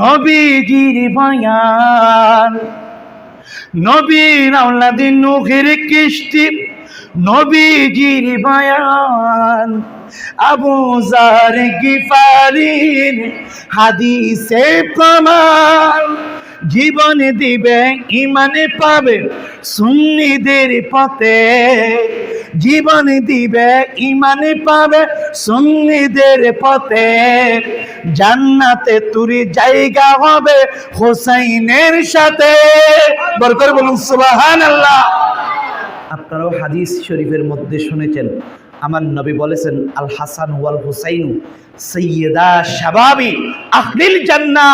নবীজির বয়ান। নবীর আওলাদিন নুহের কৃষ্টি, নবীজির বয়ান। আবু জার গিফারিন হাদিসে প্রমাণ, জীবন দিবে ইমানে পাবে সুন্নিদের পথে। জীবন দিবে, ইমানে পাবে সুন্নিদের পথে। জান্নাতে তুরি জায়গা হবে হোসাইনের সাথে। বরকর বলুন সুবাহান আল্লাহ আপনারাও হাদিস শরীফের মধ্যে শুনেছেন। আমার নবী বলেছেন আল হাসান ওয়াল হুসাইনু সৈয়দা শাবাবি আহলিল জান্না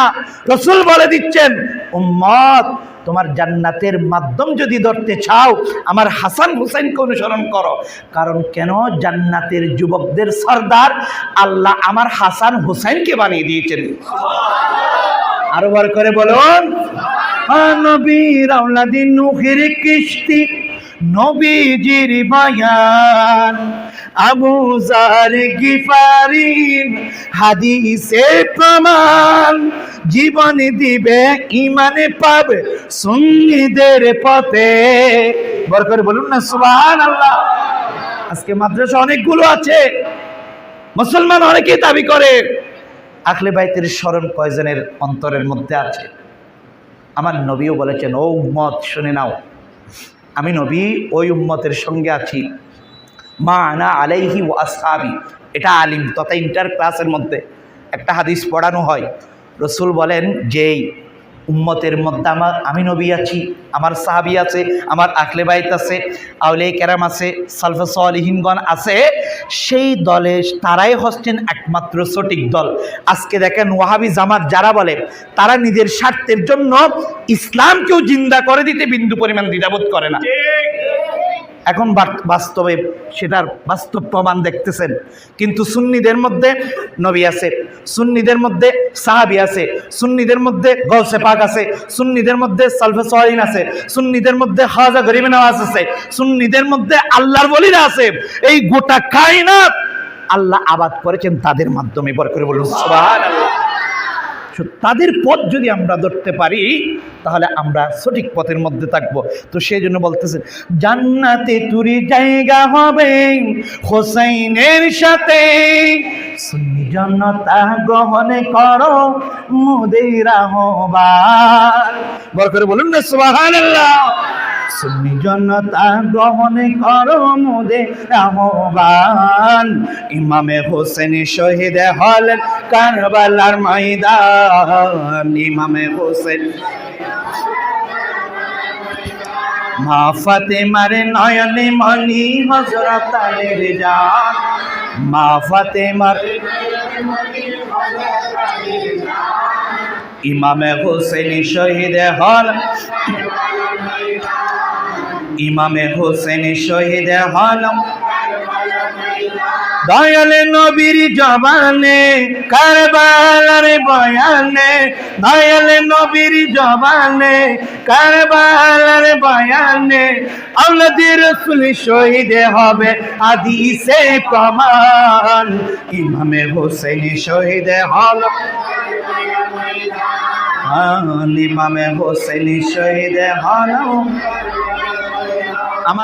রসুল বলে দিচ্ছেন, উম্মত তোমার জান্নাতের মাধ্যম যদি ধরতে চাও, আমার হাসান হুসাইনকে অনুসরণ করো। কারণ কেন? জান্নাতের যুবকদের সর্দার আল্লাহ আমার হাসান হুসাইনকে বানিয়ে দিয়েছেন। আরও বার করে বলুন। নুহের কৃষ্টি নবীজির বায়ান, আবু জার গিফারিন, হাদিসে প্রমাণ জীবন দিবে, ইমানে পাবে সুন্নিদের পথে। বরকর বলুন না সুবহান আল্লাহ আজকে মাদ্রাসা অনেকগুলো আছে। মুসলমান অনেকেই দাবি করে, আখলে বাইতের স্মরণ কয়জনের অন্তরের মধ্যে আছে? আমার নবীও বলেছেন, ও উম্মত, শুনে নাও। আমি নবী, ওই উম্মতের সঙ্গে আছি। মা আনা আলাইহি ও আসহাবি। এটা আলিম, তথা ইন্টার ক্লাসের মধ্যে। একটা হাদিস পড়ানো হয়। রসুল বলেন, যেই উম্মতের মধ্যে আমার আমি নবী আছি, আমার সাহাবি আছে, আমার আখলে বাইত আছে আউলে কেরাম আছে সালফাসলিহিনগণ আছে, সেই দলে তারাই হচ্ছেন একমাত্র সঠিক দল। আজকে দেখেন ওয়াহাবি জামাত যারা বলে, তারা নিজের স্বার্থের জন্য ইসলামকেও জিন্দা করে দিতে বিন্দু পরিমাণ দ্বিধাবোধ করে না। এখন বাস্তবে সেটার বাস্তব প্রমাণ দেখতেছেন। কিন্তু সুন্নিদের মধ্যে নবী আছে, সুন্নিদের মধ্যে সাহাবি আছে, সুন্নিদের মধ্যে গৌসে পাক আছে, সুন্নিদের মধ্যে সালফে সহিন আছে, সুন্নিদের মধ্যে হাজা গরিব নওয়াজ আছে, সুন্নিদের মধ্যে আল্লাহর বলিরা আছে। এই গোটা কায়নাত আল্লাহ আবাদ করেছেন তাদের মাধ্যমে। বর করে বলুন, সুবহানাল্লাহ। তাদের পথ যদি আমরা ধরতে পারি, তাহলে আমরা সঠিক পথের মধ্যে থাকব। তো সেই জন্য বলতেছে, জান্নাতে তুরি জায়গা হবে হোসাইনের সাথে। সুন্নি জনতা গ্রহণ করো মুদের আহ্বান। বর করে বলুন না, সুবহানাল্লাহ। সুন্নি জনতা গ্রহণ করো মুদের আহ্বান ইমামে হোসেন শহীদ হলেন কারবালার ময়দান। ইমামে হোসেন মা ফাতেমার নয়নে মনি হজরত আলীর জান। মা ফাতেমার ইমামে হোসেন শহীদ হল ইমামে হোসেন শহীদ হলম দয়ালে নবীর জবানে, কারবালার বয়ানে, দয়ালে নবীর জবানে, কারবালার বয়ানে আওলাদি রসুল শহীদ হবে হাদিসে প্রমাণ। ইমামে হোসেন শহীদ হল। ইমামে হোসেন শহীদ হল।